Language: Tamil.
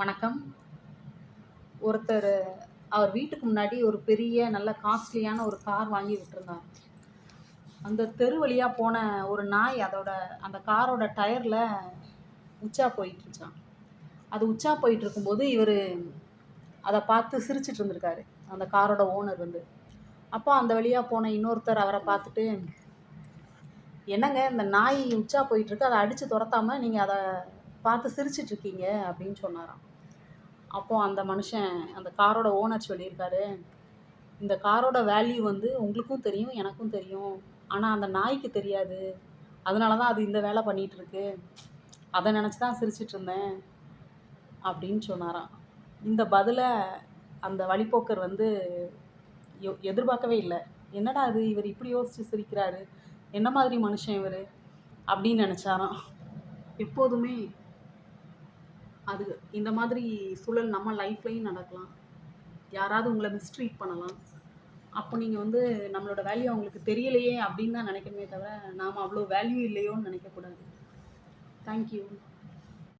வணக்கம். ஒருத்தர் அவர் வீட்டுக்கு முன்னாடி ஒரு பெரிய நல்ல காஸ்ட்லியான ஒரு கார் வாங்கி விட்டுருந்தார். அந்த தெரு வழியாக போன ஒரு நாய் அதோட அந்த காரோட டயரில் உச்சா போயிட்டுருச்சான் அது உச்சா போயிட்டு இருக்கும்போது இவர் அதை பார்த்து சிரிச்சிட்டு இருந்திருக்காரு அந்த காரோட ஓனர் வந்து. அப்போ அந்த வழியாக போன இன்னொருத்தர் அவரை பார்த்துட்டு என்னங்க இந்த நாய் உச்சா போயிட்டுருக்கு அதை அடித்து துரத்தாமல் நீங்கள் அதை பார்த்து சிரிச்சிட்டு இருக்கீங்க அப்படின்னு சொன்னாராம். அப்போது அந்த மனுஷன் அந்த காரோட ஓனர் சொல்லியிருக்காரு இந்த காரோட வேல்யூ வந்து உங்களுக்கும் தெரியும் எனக்கும் தெரியும். ஆனால் அந்த நாய்க்கு தெரியாது. அதனால தான் அது இந்த வேலை பண்ணிகிட்ருக்கு அதை நினச்சி தான் சிரிச்சிட்ருந்தேன் அப்படின்னு சொன்னாராம். இந்த பதிலை அந்த வழிப்போக்கர் வந்து எதிர்பார்க்கவே இல்லை. என்னடா இது இவர் இப்படி யோசித்து சிரிக்கிறாரு? என்ன மாதிரி மனுஷன் இவர்? அப்படின்னு நினச்சாராம். எப்போதுமே அது இந்த மாதிரி சூழல் நம்ம லைஃப்லையும் நடக்கலாம். யாராவது உங்களை மிஸ்ட்ரீட் பண்ணலாம். அப்போ நீங்கள் வந்து நம்மளோட வேல்யூ அவங்களுக்கு தெரியலையே அப்படின்னு தான் நினைக்கணுமே தவிர நாம் அவ்வளோ வேல்யூ இல்லையோன்னு நினைக்கக்கூடாது. தேங்க்யூ